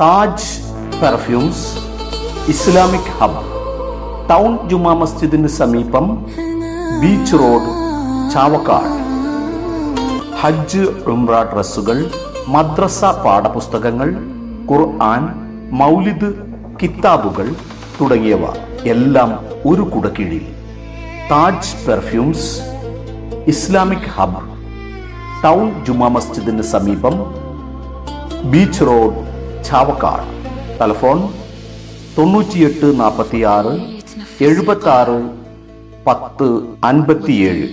Taj perfumes Islamic hub town Juma മസ്ജിദിന് സമീപം beach road Chavakkad. ഹജ്ജ് ഉംറ ഡ്രസ്സുകൾ മദ്രസ പാഠപുസ്തകങ്ങൾ ഖുർആൻ മൗലിദ് കിതാബുകൾ തുടങ്ങിയവ എല്ലാം ഒരു കുടക്കീഴിൽ. Taj perfumes Islamic hub town Juma മസ്ജിദിന് സമീപം ബീച്ച് റോഡ് ചാവക്കാട്. ടെലഫോൺ തൊണ്ണൂറ്റിയെട്ട് നാൽപ്പത്തി ആറ് എഴുപത്തി ആറ് പത്ത് അൻപത്തിയേഴ്